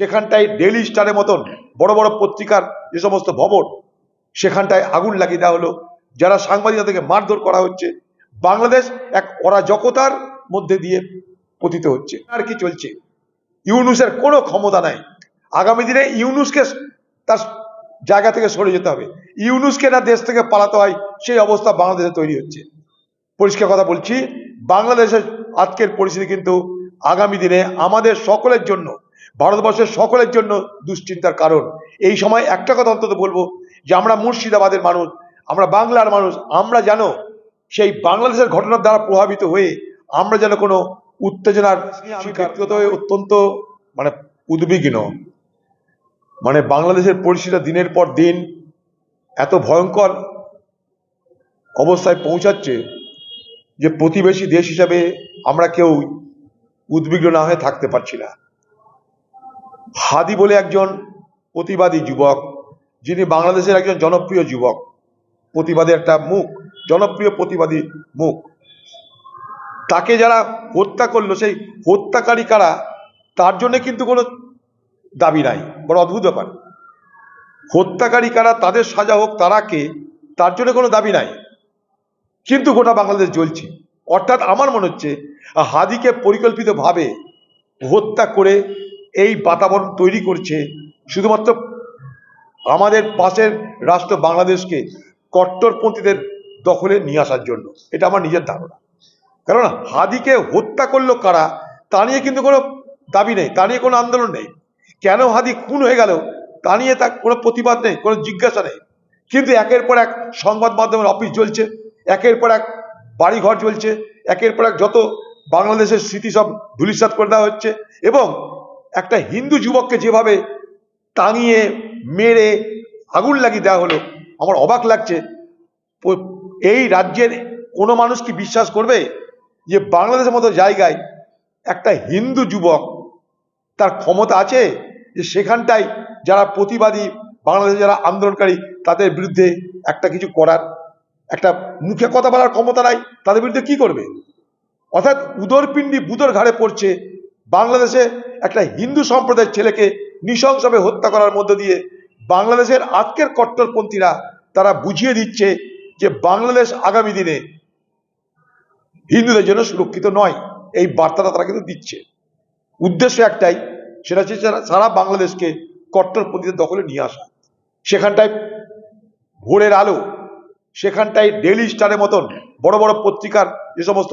সেখানটায় ডেলি স্টারের মতন বড় বড় পত্রিকার যে সমস্ত ভবন, সেখানটায় আগুন লাগিয়ে দেওয়া হলো। যারা সাংবাদিক তাদেরকে মারধর করা হচ্ছে, বাংলাদেশ এক অরাজকতার মধ্যে দিয়ে পতিত হচ্ছে। আর কি চলছে? ইউনুসের কোনো ক্ষমতা নাই। আগামী দিনে ইউনুসকে তার জায়গা থেকে সরে যেতে হবে। ইউনুসকে না দেশ থেকে পালাতে হয়, সেই অবস্থা বাংলাদেশে তৈরি হচ্ছে। পরিষ্কার কথা বলছি, বাংলাদেশের আজকের পরিস্থিতি কিন্তু আগামী দিনে আমাদের সকলের জন্য ভারতবর্ষের সকলের জন্য দুশ্চিন্তার কারণ। এই সময় একটা কথা অন্তত বলব যে আমরা মুর্শিদাবাদের মানুষ আমরা বাংলার মানুষ আমরা যেন সেই বাংলাদেশের ঘটনার দ্বারা প্রভাবিত হয়ে আমরা যেন কোনো উত্তেজনার আমি ব্যক্তিগত হয়ে অত্যন্ত মানে উদ্বিগ্ন। মানে বাংলাদেশের পরিস্থিতি দিনের পর দিন এত ভয়ঙ্কর অবস্থায় পৌঁছাচ্ছে যে প্রতিবেশী দেশ হিসাবে আমরা কেউ উদ্বিগ্ন না হয়ে থাকতে পারছি না। হাদি বলে একজন প্রতিবাদী যুবক, যিনি বাংলাদেশের একজন জনপ্রিয় যুবক। প্রতিবাদী একটা মুখ, জনপ্রিয় প্রতিবাদী মুখ। তাকে যারা হত্যা করল, সেই হত্যাকারী কারা, তার জন্য কিন্তু কোনো দাবি নাই বড় অদ্ভুত ব্যাপার। হত্যাকারী কারা, তাদের সাজা হোক, তারা কে, তার জন্য কোনো দাবি নাই। কিন্তু গোটা বাংলাদেশ জ্বলছে। অর্থাৎ আমার মনে হচ্ছে, হাদিকে পরিকল্পিতভাবে হত্যা করে এই বাতাবরণ তৈরি করছে শুধুমাত্র আমাদের পাশের রাষ্ট্র বাংলাদেশকে কট্টরপন্থীদের দখলে নিয়ে আসার জন্য। এটা আমার নিজের ধারণা। কারণ হাদিকে হত্যা করল কারা, তা নিয়ে কিন্তু কোনো দাবি নেই, তা নিয়ে কোনো আন্দোলন নেই। কেন হাদি খুন হয়ে গেল, তা নিয়ে তার কোনো প্রতিবাদ নেই, কোনো জিজ্ঞাসা নেই। কিন্তু একের পর এক সংবাদ মাধ্যমের অফিস চলছে একের পর এক বাড়িঘর চলছে একের পর এক যত বাংলাদেশের স্মৃতি সব ধুলিসাৎ করে দেওয়া হচ্ছে এবং একটা হিন্দু যুবককে যেভাবে টাঙিয়ে, মেরে, আগুন লাগিয়ে দেওয়া হলো, আমার অবাক লাগছে। এই রাজ্যের কোনো মানুষ কি বিশ্বাস করবে যে বাংলাদেশের মতো জায়গায় একটা হিন্দু যুবক তার ক্ষমতা আছে? যে সেখানটায় যারা প্রতিবাদী বাংলাদেশে যারা আন্দোলনকারী, তাদের বিরুদ্ধে একটা কিছু করার, একটা মুখে কথা বলার ক্ষমতা নাই, তাদের বিরুদ্ধে কি করবে? অর্থাৎ উদরপিণ্ডি বুদর ঘাড়ে পড়ছে বাংলাদেশে একটা হিন্দু সম্প্রদায়ের ছেলেকে নৃশংসভাবে হত্যা করার মধ্য দিয়ে বাংলাদেশের আজকের কট্টরপন্থীরা তারা বুঝিয়ে দিচ্ছে যে বাংলাদেশ আগামী দিনে হিন্দুদের জন্য সুরক্ষিত নয়। এই বার্তাটা তারা কিন্তু দিচ্ছে। উদ্দেশ্য একটাই, সেটা হচ্ছে সারা- বাংলাদেশকে কট্টরপন্থীদের দখলে নিয়ে আসা। সেখানটায় ভোরের আলো, সেখানটায় ডেলি স্টারের মতন বড় বড় পত্রিকার যে সমস্ত